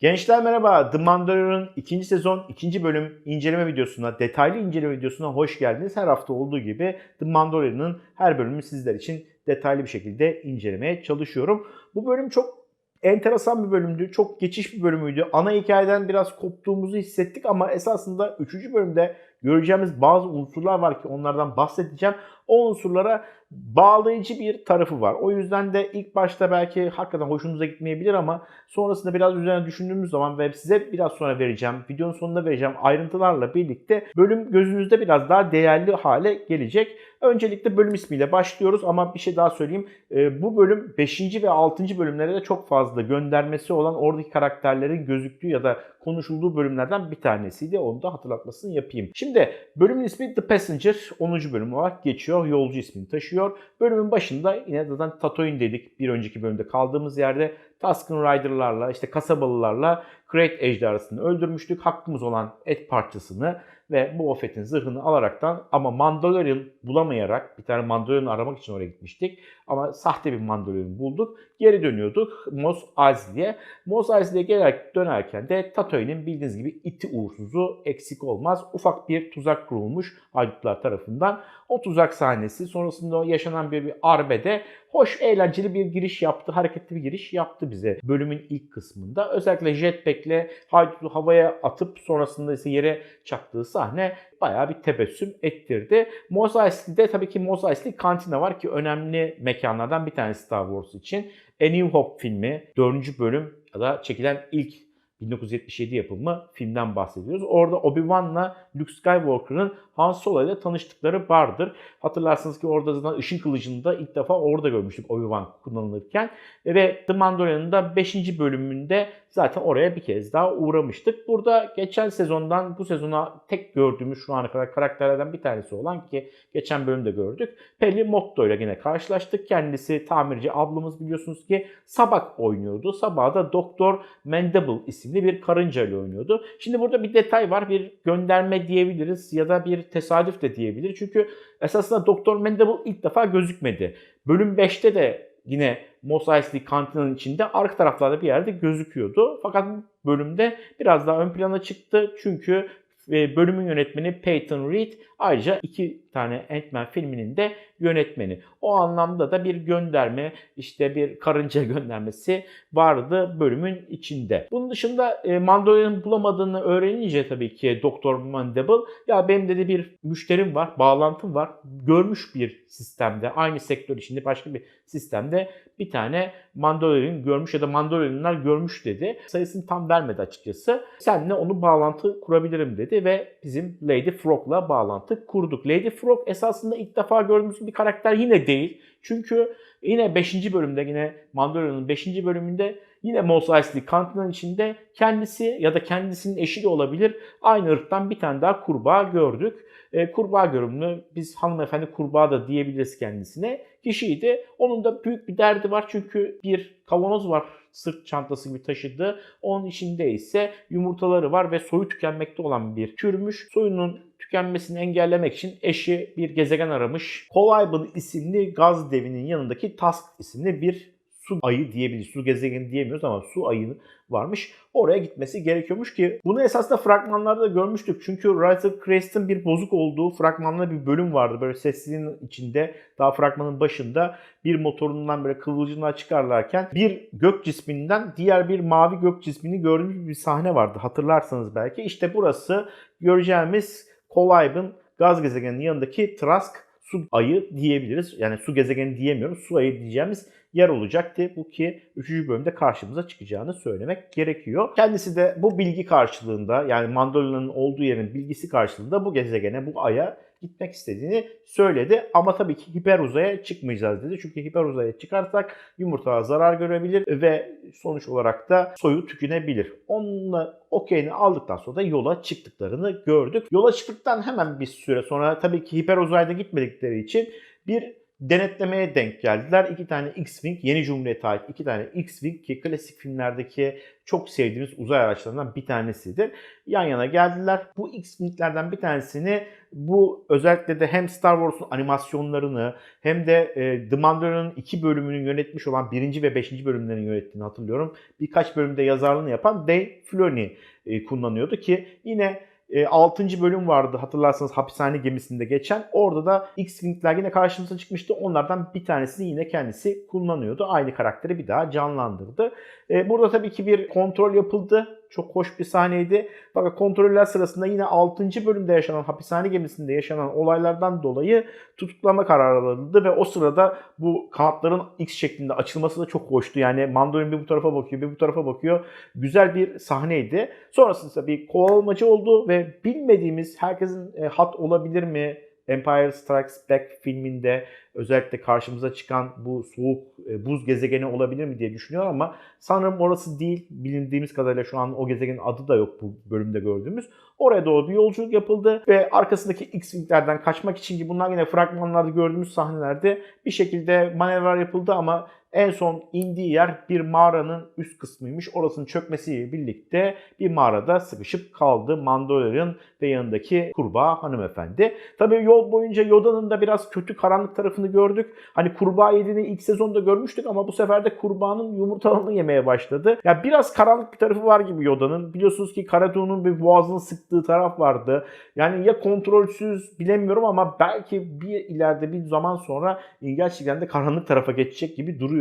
Gençler merhaba. The Mandalorian'ın ikinci sezon ikinci bölüm inceleme videosuna, detaylı inceleme videosuna hoş geldiniz. Her hafta olduğu gibi The Mandalorian'ın her bölümünü sizler için detaylı bir şekilde incelemeye çalışıyorum. Bu bölüm çok enteresan bir bölümdü. Çok geçiş bir bölümüydü. Ana hikayeden biraz koptuğumuzu hissettik ama esasında 3. bölümde göreceğimiz bazı unsurlar var ki onlardan bahsedeceğim. O unsurlara bağlayıcı bir tarafı var. O yüzden de ilk başta belki hakikaten hoşunuza gitmeyebilir ama sonrasında biraz üzerine düşündüğümüz zaman ve size biraz sonra vereceğim, videonun sonunda vereceğim ayrıntılarla birlikte bölüm gözünüzde biraz daha değerli hale gelecek. Öncelikle bölüm ismiyle başlıyoruz ama bir şey daha söyleyeyim. Ee, bu bölüm 5. ve 6. bölümlere de çok fazla göndermesi olan oradaki karakterlerin gözüktüğü ya da konuşulduğu bölümlerden bir tanesiydi. Onu da hatırlatmasını yapayım. Şimdi bölümün ismi The Passenger 10. bölüm olarak geçiyor. Yolcu ismini taşıyor. Bölümün başında yine zaten Tatooine dedik bir önceki bölümde kaldığımız yerde Tusken Rider'larla işte kasabalılarla Great ejderhasını öldürmüştük. Hakkımız olan et parçasını ve bu Fett'in zırhını alaraktan ama Mandalorian bulamayarak bir tane Mandalorian aramak için oraya gitmiştik. Ama sahte bir Mandalorian bulduk. Geri dönüyorduk Mos Eisley'e. Mos Eisley'e gelerek dönerken de Tatooine'in bildiğiniz gibi iti uğursuzu eksik olmaz. Ufak bir tuzak kurulmuş haydutlar tarafından. O tuzak sahnesi sonrasında yaşanan bir, bir arbede hoş eğlenceli bir giriş yaptı. Hareketli bir giriş yaptı bize bölümün ilk kısmında. Özellikle jetpack'le haydutu havaya atıp sonrasında ise yere çaktığı sahne bayağı bir tebessüm ettirdi. Mos Eisley'de tabii ki Mos Eisley kantina var ki önemli mekanlardan bir tanesi Star Wars için. A New Hope filmi 4. bölüm ya da çekilen ilk 1977 yapımı filmden bahsediyoruz. Orada Obi-Wan'la Luke Skywalker'ın Han Solo ile tanıştıkları vardır. Hatırlarsınız ki orada zaten ışın kılıcını da ilk defa orada görmüştük Obi-Wan kullanılırken. Ve The Mandalorian'ın da 5. bölümünde zaten oraya bir kez daha uğramıştık. Burada geçen sezondan bu sezona tek gördüğümüz şu ana kadar karakterlerden bir tanesi olan ki geçen bölümde gördük. Peli Motto ile yine karşılaştık. Kendisi tamirci ablamız biliyorsunuz ki Sabak oynuyordu. Sabah da Doktor Mandible isimli bir karınca ile oynuyordu. Şimdi burada bir detay var. Bir gönderme diyebiliriz ya da bir tesadüf de diyebilir. Çünkü esasında Doktor Mandible ilk defa gözükmedi. Bölüm 5'te de yine Mos Eisley kantinanın içinde arka taraflarda bir yerde gözüküyordu. Fakat bölümde biraz daha ön plana çıktı. Çünkü e, bölümün yönetmeni Peyton Reed ayrıca iki tane Ant-Man filminin de yönetmeni. O anlamda da bir gönderme işte bir karınca göndermesi vardı bölümün içinde. Bunun dışında e, Mandalorian'ın bulamadığını öğrenince tabii ki Doktor Mandible ya benim dedi bir müşterim var, bağlantım var. Görmüş bir sistemde aynı sektör içinde başka bir sistemde bir tane Mandalorian görmüş ya da Mandalorianlar görmüş dedi. Sayısını tam vermedi açıkçası. Seninle onu bağlantı kurabilirim dedi ve bizim Lady Frog'la bağlantı kurduk. Lady Frog esasında ilk defa gördüğümüz bir karakter yine değil. Çünkü yine 5. bölümde yine Mandalorian'ın 5. bölümünde yine Mos Eisley kantinanın içinde kendisi ya da kendisinin eşi de olabilir. Aynı ırktan bir tane daha kurbağa gördük. E, kurbağa görünümlü biz hanımefendi kurbağa da diyebiliriz kendisine kişiydi. Onun da büyük bir derdi var çünkü bir kavanoz var sırt çantası gibi taşıdığı. Onun içinde ise yumurtaları var ve soyu tükenmekte olan bir türmüş. Soyunun tükenmesini engellemek için eşi bir gezegen aramış. Kolaybın isimli gaz devinin yanındaki Task isimli bir su ayı diyebiliriz. Su gezegeni diyemiyoruz ama su ayı varmış. Oraya gitmesi gerekiyormuş ki bunu esasında fragmanlarda da görmüştük. Çünkü Rise of Crest'in bir bozuk olduğu fragmanlı bir bölüm vardı. Böyle sessizliğin içinde daha fragmanın başında bir motorundan böyle kıvılcımlar çıkarlarken bir gök cisminden diğer bir mavi gök cismini gördüğümüz bir sahne vardı. Hatırlarsanız belki. İşte burası göreceğimiz Kolayb'ın gaz gezegeninin yanındaki Trask su ayı diyebiliriz. Yani su gezegeni diyemiyorum. Su ayı diyeceğimiz yer olacaktı. Bu ki 3. bölümde karşımıza çıkacağını söylemek gerekiyor. Kendisi de bu bilgi karşılığında yani Mandalorian'ın olduğu yerin bilgisi karşılığında bu gezegene, bu aya gitmek istediğini söyledi. Ama tabii ki hiper uzaya çıkmayacağız dedi. Çünkü hiper uzaya çıkarsak yumurtalar zarar görebilir ve sonuç olarak da soyu tükenebilir. Onunla okeyini aldıktan sonra da yola çıktıklarını gördük. Yola çıktıktan hemen bir süre sonra tabii ki hiper uzayda gitmedikleri için bir denetlemeye denk geldiler. İki tane X-Wing, Yeni Cumhuriyet'e ait iki tane X-Wing ki klasik filmlerdeki çok sevdiğimiz uzay araçlarından bir tanesidir. Yan yana geldiler. Bu X-Wing'lerden bir tanesini bu özellikle de hem Star Wars'un animasyonlarını hem de e, The Mandalorian'ın iki bölümünün yönetmiş olan birinci ve beşinci bölümlerini yönettiğini hatırlıyorum. Birkaç bölümde yazarlığını yapan Dave Filoni e, kullanıyordu ki yine e, 6. bölüm vardı hatırlarsanız hapishane gemisinde geçen. Orada da X-Wing'ler yine karşımıza çıkmıştı. Onlardan bir tanesini yine kendisi kullanıyordu. Aynı karakteri bir daha canlandırdı. E, burada tabii ki bir kontrol yapıldı. Çok hoş bir sahneydi. Fakat kontroller sırasında yine 6. bölümde yaşanan hapishane gemisinde yaşanan olaylardan dolayı tutuklama kararı alındı ve o sırada bu kanatların X şeklinde açılması da çok hoştu. Yani Mandalorian bir bu tarafa bakıyor, bir bu tarafa bakıyor. Güzel bir sahneydi. Sonrasında bir kovalamacı oldu ve bilmediğimiz herkesin e, hat olabilir mi? Empire Strikes Back filminde özellikle karşımıza çıkan bu soğuk e, buz gezegeni olabilir mi diye düşünüyor ama sanırım orası değil. Bilindiğimiz kadarıyla şu an o gezegenin adı da yok bu bölümde gördüğümüz. Oraya doğru bir yolculuk yapıldı ve arkasındaki X-Wing'lerden kaçmak için ki bunlar yine fragmanlarda gördüğümüz sahnelerde bir şekilde manevralar yapıldı ama en son indiği yer bir mağaranın üst kısmıymış. Orasının çökmesiyle birlikte bir mağarada sıkışıp kaldı Mandalorian ve yanındaki kurbağa hanımefendi. Tabii yol boyunca Yoda'nın da biraz kötü karanlık tarafını gördük. Hani kurbağa yediğini ilk sezonda görmüştük ama bu sefer de kurbağanın yumurtalarını yemeye başladı. Ya biraz karanlık bir tarafı var gibi Yoda'nın. Biliyorsunuz ki Karatu'nun bir boğazını sıktığı taraf vardı. Yani ya kontrolsüz bilemiyorum ama belki bir ileride bir zaman sonra gerçekten de karanlık tarafa geçecek gibi duruyor.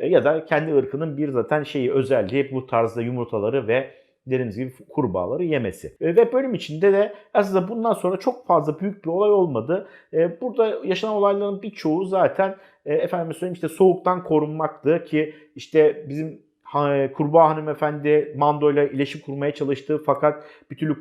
E, Ya da kendi ırkının bir zaten şeyi özelliği bu tarzda yumurtaları ve dediğimiz gibi kurbağaları yemesi. E, Ve bölüm içinde de aslında bundan sonra çok fazla büyük bir olay olmadı. E, Burada yaşanan olayların birçoğu zaten efendim söyleyeyim işte soğuktan korunmaktı ki işte bizim kurbağa hanımefendi Mando ile iletişim kurmaya çalıştı fakat bir türlü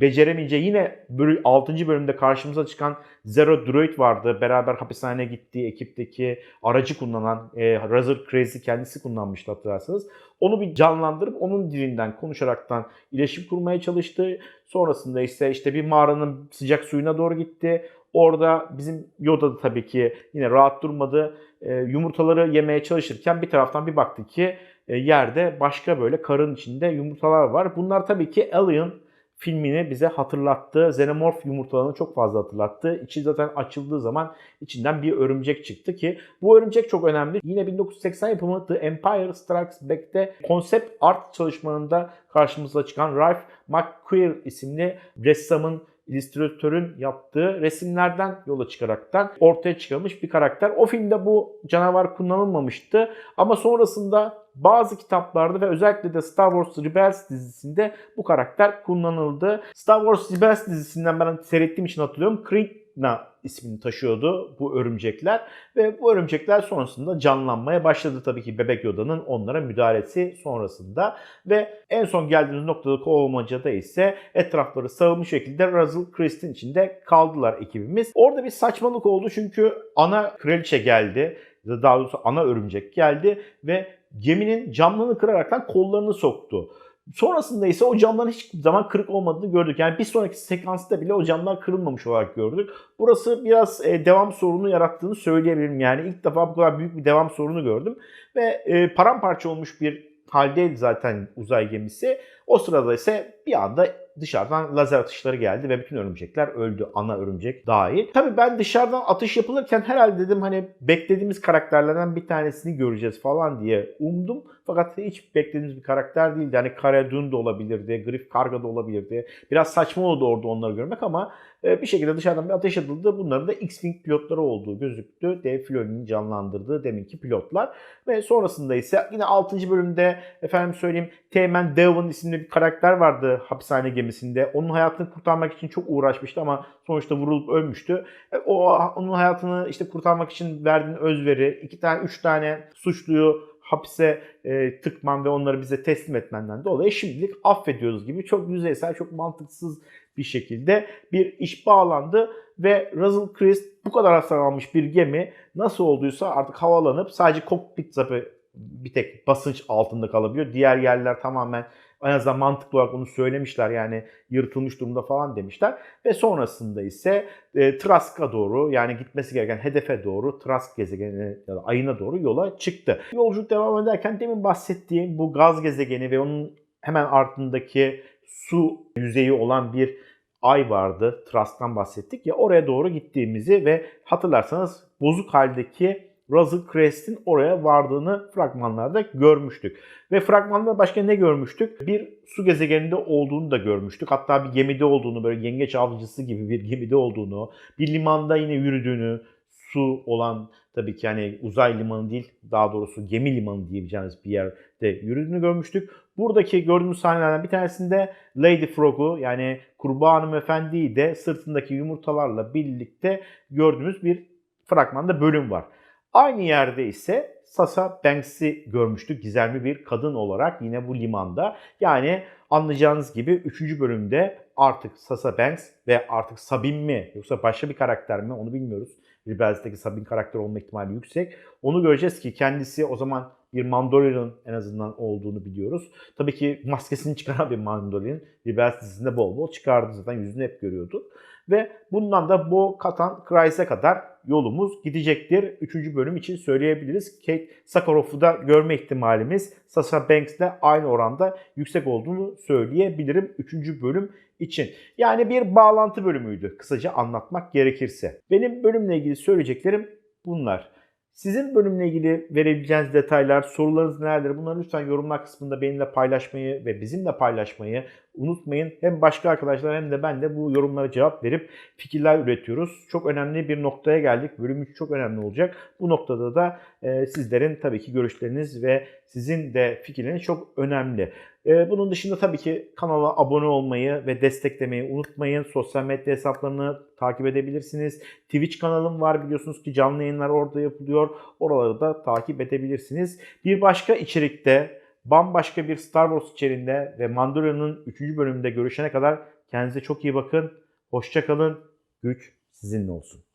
beceremeyince yine 6. bölümde karşımıza çıkan Zero Droid vardı. Beraber hapishaneye gittiği ekipteki aracı kullanan e, Razor Crazy kendisi kullanmıştı hatırlarsanız. Onu bir canlandırıp onun dilinden konuşaraktan iletişim kurmaya çalıştı. Sonrasında ise işte bir mağaranın sıcak suyuna doğru gitti. Orada bizim Yoda da tabii ki yine rahat durmadı. E, yumurtaları yemeye çalışırken bir taraftan bir baktı ki e, yerde başka böyle karın içinde yumurtalar var. Bunlar tabii ki Alien filmini bize hatırlattı. Xenomorph yumurtalarını çok fazla hatırlattı. İçi zaten açıldığı zaman içinden bir örümcek çıktı ki bu örümcek çok önemli. Yine 1980 yapımı The Empire Strikes Back'te konsept art çalışmalarında karşımıza çıkan Ralph McQuarrie isimli ressamın illüstratörün yaptığı resimlerden yola çıkaraktan ortaya çıkarılmış bir karakter. O filmde bu canavar kullanılmamıştı ama sonrasında bazı kitaplarda ve özellikle de Star Wars Rebels dizisinde bu karakter kullanıldı. Star Wars Rebels dizisinden ben seyrettiğim için hatırlıyorum. Krishna ismini taşıyordu bu örümcekler ve bu örümcekler sonrasında canlanmaya başladı tabii ki Bebek Yoda'nın onlara müdahalesi sonrasında ve en son geldiğimiz noktada kovalmacada ise etrafları sarılmış şekilde Russell Christ'in içinde kaldılar ekibimiz. Orada bir saçmalık oldu çünkü ana kraliçe geldi daha doğrusu ana örümcek geldi ve geminin camlarını kıraraktan kollarını soktu. Sonrasında ise o camların hiçbir zaman kırık olmadığını gördük. Yani bir sonraki sekansta bile o camlar kırılmamış olarak gördük. Burası biraz e, devam sorunu yarattığını söyleyebilirim. Yani ilk defa bu kadar büyük bir devam sorunu gördüm. Ve e, paramparça olmuş bir haldeydi zaten uzay gemisi. O sırada ise bir anda dışarıdan lazer atışları geldi ve bütün örümcekler öldü. Ana örümcek dahil. Tabii ben dışarıdan atış yapılırken herhalde dedim hani beklediğimiz karakterlerden bir tanesini göreceğiz falan diye umdum. Fakat hiç beklediğimiz bir karakter değildi. Hani Cara Dune da olabilirdi, Griff Karga da olabilirdi. Biraz saçma oldu orada onları görmek ama bir şekilde dışarıdan bir ateş edildi. Bunların da X-Wing pilotları olduğu gözüktü. Dave Filoni'nin canlandırdığı deminki pilotlar. Ve sonrasında ise yine 6. bölümde efendim söyleyeyim Teğmen Devon isimli bir karakter vardı hapishane gemisinde. Onun hayatını kurtarmak için çok uğraşmıştı ama sonuçta vurulup ölmüştü. E, O onun hayatını işte kurtarmak için verdiğin özveri, iki tane, üç tane suçluyu hapise e, tıkman ve onları bize teslim etmenden dolayı şimdilik affediyoruz gibi çok yüzeysel, çok mantıksız bir şekilde bir iş bağlandı ve Russell Christ bu kadar hasar almış bir gemi nasıl olduysa artık havalanıp sadece kokpit zapı bir tek basınç altında kalabiliyor. Diğer yerler tamamen En azından mantıklı olarak onu söylemişler yani yırtılmış durumda falan demişler. Ve sonrasında ise e, Trask'a doğru yani gitmesi gereken hedefe doğru Trask gezegeni ya da ayına doğru yola çıktı. Yolculuk devam ederken demin bahsettiğim bu gaz gezegeni ve onun hemen ardındaki su yüzeyi olan bir ay vardı. Trask'tan bahsettik ya oraya doğru gittiğimizi ve hatırlarsanız bozuk haldeki Russell Crest'in oraya vardığını fragmanlarda görmüştük. Ve fragmanda başka ne görmüştük? Bir su gezegeninde olduğunu da görmüştük. Hatta bir gemide olduğunu, böyle yengeç avcısı gibi bir gemide olduğunu, bir limanda yine yürüdüğünü, su olan tabii ki hani uzay limanı değil, daha doğrusu gemi limanı diyebileceğimiz bir yerde yürüdüğünü görmüştük. Buradaki gördüğümüz sahnelerden bir tanesinde Lady Frog'u yani kurbağa hanımefendiyi de sırtındaki yumurtalarla birlikte gördüğümüz bir fragmanda bölüm var. Aynı yerde ise Sasa Banks'i görmüştük gizemli bir kadın olarak yine bu limanda. Yani anlayacağınız gibi 3. bölümde artık Sasa Banks ve artık Sabin mi yoksa başka bir karakter mi onu bilmiyoruz. Rebels'teki Sabin karakter olma ihtimali yüksek. Onu göreceğiz ki kendisi o zaman bir Mandalorian en azından olduğunu biliyoruz. Tabii ki maskesini çıkaran bir Mandalorian. Rebels dizisinde bol bol çıkardı zaten yüzünü hep görüyordu. Ve bundan da bu Katan Kryze'e kadar yolumuz gidecektir. Üçüncü bölüm için söyleyebiliriz. Kate Sakarov'u da görme ihtimalimiz Sasha Banks'le aynı oranda yüksek olduğunu söyleyebilirim üçüncü bölüm için. Yani bir bağlantı bölümüydü kısaca anlatmak gerekirse. Benim bölümle ilgili söyleyeceklerim bunlar. Sizin bölümle ilgili verebileceğiniz detaylar, sorularınız nelerdir? Bunları lütfen yorumlar kısmında benimle paylaşmayı ve bizimle paylaşmayı unutmayın. Hem başka arkadaşlar hem de ben de bu yorumlara cevap verip fikirler üretiyoruz. Çok önemli bir noktaya geldik. Bölüm 3 çok önemli olacak. Bu noktada da e, sizlerin tabii ki görüşleriniz ve sizin de fikirleriniz çok önemli. E, bunun dışında tabii ki kanala abone olmayı ve desteklemeyi unutmayın. Sosyal medya hesaplarını takip edebilirsiniz. Twitch kanalım var biliyorsunuz ki canlı yayınlar orada yapılıyor. Oraları da takip edebilirsiniz. Bir başka içerikte bambaşka bir Star Wars içeriğinde ve Mandalorian'ın 3. bölümünde görüşene kadar kendinize çok iyi bakın. Hoşçakalın. Güç sizinle olsun.